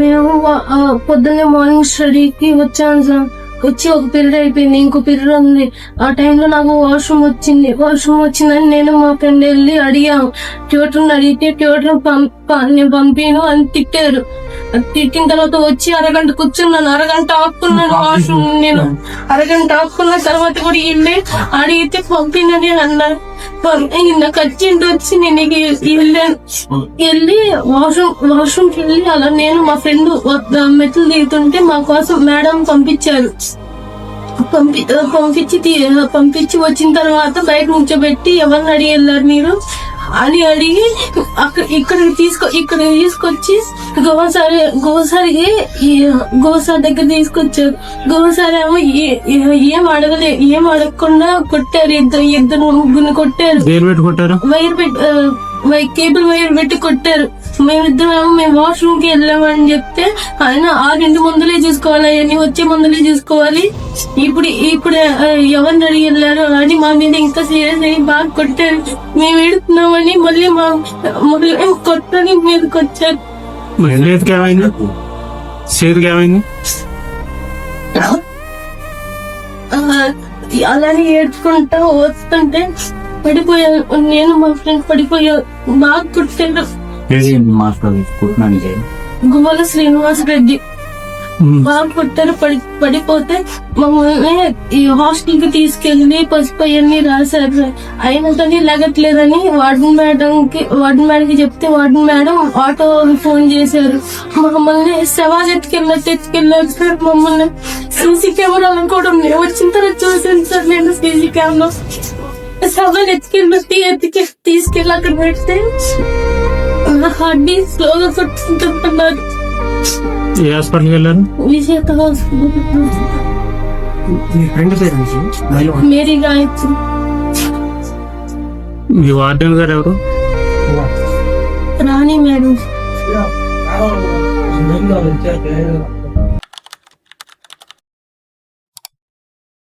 మేము పొద్దున్నే మార్నింగ్ స్టడీకి వచ్చాను సార్. వచ్చి ఒక పీరియడ్ అయిపోయింది ఇంకో పీరియడ్ ఉంది. ఆ టైంలో నాకు వాష్రూమ్ వచ్చింది. వాష్రూమ్ వచ్చిందని నేను మా ఫ్రెండ్ వెళ్ళి అడిగాము ట్యూటర్ని అడిగితే ట్యూటర్ నేను పంపాను అని తిట్టారు. అది తిట్టిన తర్వాత వచ్చి అరగంట కూర్చున్నాను. అరగంట ఆపుకున్నాను వాష్రూమ్ నేను. అరగంట ఆపుకున్న తర్వాత కూడా వెళ్ళి అడిగితే పంపినని అన్నారు. నిన్న ఇంక వచ్చి నేను వెళ్ళాను వెళ్ళి వాష్రూమ్ వాష్రూమ్ వెళ్ళి అలా నేను మా ఫ్రెండ్ మెట్లు దిగుతుంటే మా కోసం మేడం పంపించారు. పంపి పంపించి పంపించి వచ్చిన తర్వాత బయట నుంచోబెట్టి ఎవరిని అడిగి వెళ్ళారు మీరు? అని అడిగి అక్కడ ఇక్కడ తీసుకో ఇక్కడ తీసుకొచ్చి గోసారి గోసారికి గోసారి దగ్గర తీసుకొచ్చారు. గోసారి ఏమో ఏ- అడగలే ఏం అడగకుండా కొట్టారు ఇద్దరు ఇద్దరు ముగ్గురు కొట్టారు. దేని పెట్టి కొట్టారు? వైర్ పెట్టి ఆ, కేబుల్ వైర్ పెట్టి కొట్టారు. మేమిద్దరం మేము వాష్రూమ్కి వెళ్ళామని చెప్తే ఆయన ఆరింటి ముందులే చూసుకోవాలి అవన్నీ వచ్చే ముందులే చూసుకోవాలి. ఇప్పుడు ఇప్పుడు ఆ, ఎవరిని అడిగి వెళ్ళారు? అని మా మీద ఇంకా సీరియస్ అయ్యి బాగా కొట్టారు. మేము ఎడుతున్నామని మళ్ళీ మా మళ్ళీ కొట్టని మీదకి వచ్చారు. మరి చేతికి ఏమైంది? చేతికి ఏమైంది? ఆ, అలానే ఏడ్చుకుంటా వస్తుంటే పడిపోయాను నేను మా ఫ్రెండ్ పడిపోయా బాగా కుట్టినానికి గువ్వల శ్రీనివాస్ రెడ్డి. బాగా కొట్టారు పడి పడిపోతే మమ్మల్ని ఈ హాస్టల్కి తీసుకెళ్ళి పసుపు అవన్నీ రాశారు. అయినా కానీ లగట్లేదని వార్డెన్ మేడం కి వార్డెన్ మేడం కి చెప్తే వార్డెన్ మేడం ఆటో ఫోన్ చేశారు. మమ్మల్ని శవాజ్ ఎత్తుకెళ్ళి ఎత్తుకెళ్ళారు సార్ మమ్మల్ని సీసీ కెమెరాలను కూడా మేము వచ్చిన తర్వాత చూసాను సార్ నేను సీసీ కెమెరా. శవాన్ని ఎత్తుకెళ్ళి ఎత్తుకి తీసుకెళ్ళి అక్కడ పెడితే నా హార్ట్ బీట్ స్లోగా కొట్టుకుంటున్నారు ఏ హాస్పిటల్కి వెళ్ళారు విజేత హాస్పిటల్ మీ ఫ్రెండ్ పేరు మేరీ గాయత్రి మీ వార్డెన్ గారు ఎవరు రాణి మేడం నుంచి